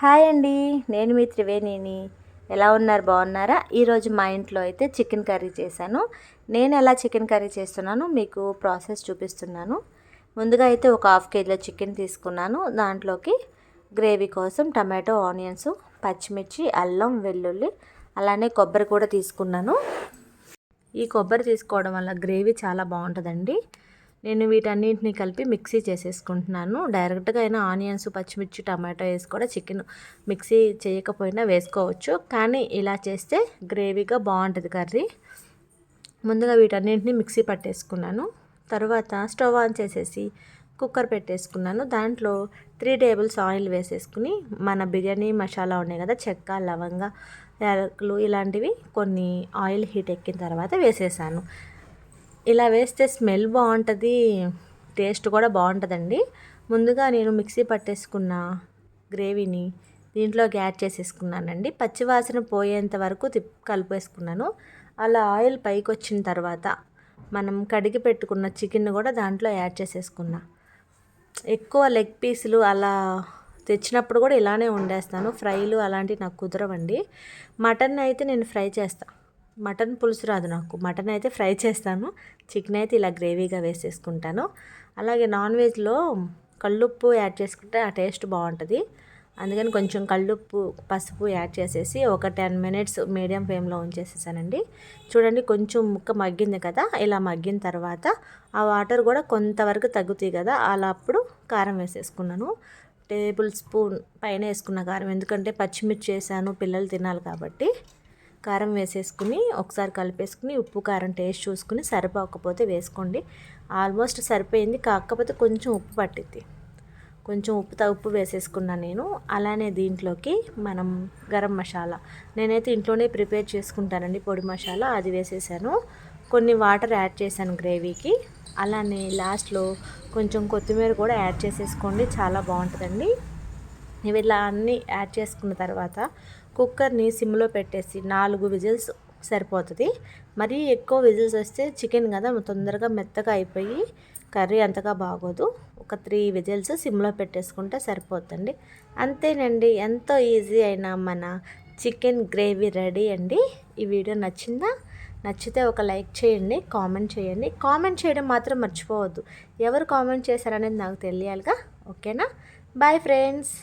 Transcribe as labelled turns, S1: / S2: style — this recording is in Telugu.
S1: హాయ్ అండి నేను మీ త్రివేణిని. ఎలా ఉన్నారు? బాగున్నారా? ఈరోజు మా ఇంట్లో అయితే చికెన్ కర్రీ చేశాను. నేను ఎలా చికెన్ కర్రీ చేస్తున్నానో మీకు ప్రాసెస్ చూపిస్తున్నాను. ముందుగా అయితే ఒక హాఫ్ కేజీలో చికెన్ తీసుకున్నాను. దాంట్లోకి గ్రేవీ కోసం టమాటో ఆనియన్స్ పచ్చిమిర్చి అల్లం వెల్లుల్లి అలానే కొబ్బరి కూడా తీసుకున్నాను. ఈ కొబ్బరి తీసుకోవడం వల్ల గ్రేవీ చాలా బాగుంటుందండి. నేను వీటన్నింటిని కలిపి మిక్సీ చేసేసుకుంటున్నాను. డైరెక్ట్గా అయినా ఆనియన్స్ పచ్చిమిర్చి టమాటో వేసి కూడా చికెన్ మిక్సీ చేయకపోయినా వేసుకోవచ్చు. కానీ ఇలా చేస్తే గ్రేవీగా బాగుంటుంది కర్రీ. ముందుగా వీటన్నింటిని మిక్సీ పట్టేసుకున్నాను. తర్వాత స్టవ్ ఆన్ చేసేసి కుక్కర్ పెట్టేసుకున్నాను. దాంట్లో త్రీ టేబుల్స్ ఆయిల్ వేసేసుకుని మన బిర్యానీ మసాలా ఉన్నాయి కదా చెక్క లవంగ యాలకులు ఇలాంటివి కొన్ని ఆయిల్ హీట్ ఎక్కిన తర్వాత వేసేసాను. ఇలా వేస్తే స్మెల్ బాగుంటుంది టేస్ట్ కూడా బాగుంటుందండి. ముందుగా నేను మిక్సీ పట్టేసుకున్న గ్రేవీని దీంట్లోకి యాడ్ చేసేసుకున్నానండి. పచ్చివాసన పోయేంత వరకు తిప్ కలిపేసుకున్నాను. అలా ఆయిల్ పైకి వచ్చిన తర్వాత మనం కడిగి పెట్టుకున్న చికెన్ కూడా దాంట్లో యాడ్ చేసేసుకున్నా. ఎక్కువ లెగ్ పీసులు అలా తెచ్చినప్పుడు కూడా ఇలానే వండేస్తాను. ఫ్రైలు అలాంటివి నాకు కుదరవండి. మటన్ అయితే నేను ఫ్రై చేస్తాను మటన్ పులుసు రాదు నాకు. మటన్ అయితే ఫ్రై చేస్తాను. చికెన్ అయితే ఇలా గ్రేవీగా వేసేసుకుంటాను. అలాగే నాన్ వెజ్లో కళ్ళుప్పు యాడ్ చేసుకుంటే ఆ టేస్ట్ బాగుంటుంది. అందుకని కొంచెం కళ్ళుప్పు పసుపు యాడ్ చేసేసి ఒక టెన్ మినిట్స్ మీడియం ఫ్లేమ్లో ఉంచేసేసానండి. చూడండి కొంచెం ముక్క మగ్గింది కదా ఇలా మగ్గిన తర్వాత ఆ వాటర్ కూడా కొంతవరకు తగ్గుతాయి కదా అలా అప్పుడు కారం వేసేసుకున్నాను. టేబుల్ స్పూన్ పైన వేసుకున్న కారం ఎందుకంటే పచ్చిమిర్చి వేసాను పిల్లలు తినాలి కాబట్టి. కారం వేసేసుకుని ఒకసారి కలిపేసుకుని ఉప్పు కారం టేస్ట్ చూసుకుని సరిపోకపోతే వేసుకోండి. ఆల్మోస్ట్ సరిపోయింది కాకపోతే కొంచెం ఉప్పు పట్టింది కొంచెం ఉప్పు ఉప్పు వేసేసుకున్నాను నేను. అలానే దీంట్లోకి మనం గరం మసాలా. నేనైతే ఇంట్లోనే ప్రిపేర్ చేసుకుంటానండి పొడి మసాలా అది వేసేసాను. కొన్ని వాటర్ యాడ్ చేశాను గ్రేవీకి. అలానే లాస్ట్లో కొంచెం కొత్తిమీర కూడా యాడ్ చేసేసుకోండి చాలా బాగుంటుందండి. ఇవి ఇలా అన్నీ యాడ్ చేసుకున్న తర్వాత కుక్కర్ని సిమ్లో పెట్టేసి నాలుగు విజిల్స్ సరిపోతుంది. మరీ ఎక్కువ విజిల్స్ వస్తే చికెన్ కదా తొందరగా మెత్తగా అయిపోయి కర్రీ అంతగా బాగోదు. ఒక త్రీ విజిల్స్ సిమ్లో పెట్టేసుకుంటే సరిపోతుంది అంతేనండి ఎంతో ఈజీ అయిన మన చికెన్ గ్రేవీ రెడీ అండి. ఈ వీడియో నచ్చిందా? నచ్చితే ఒక లైక్ చేయండి కామెంట్ చేయండి. కామెంట్ చేయడం మాత్రం మర్చిపోవద్దు. ఎవరు కామెంట్ చేశారనేది నాకు తెలియాలిగా. ఓకేనా? Bye friends.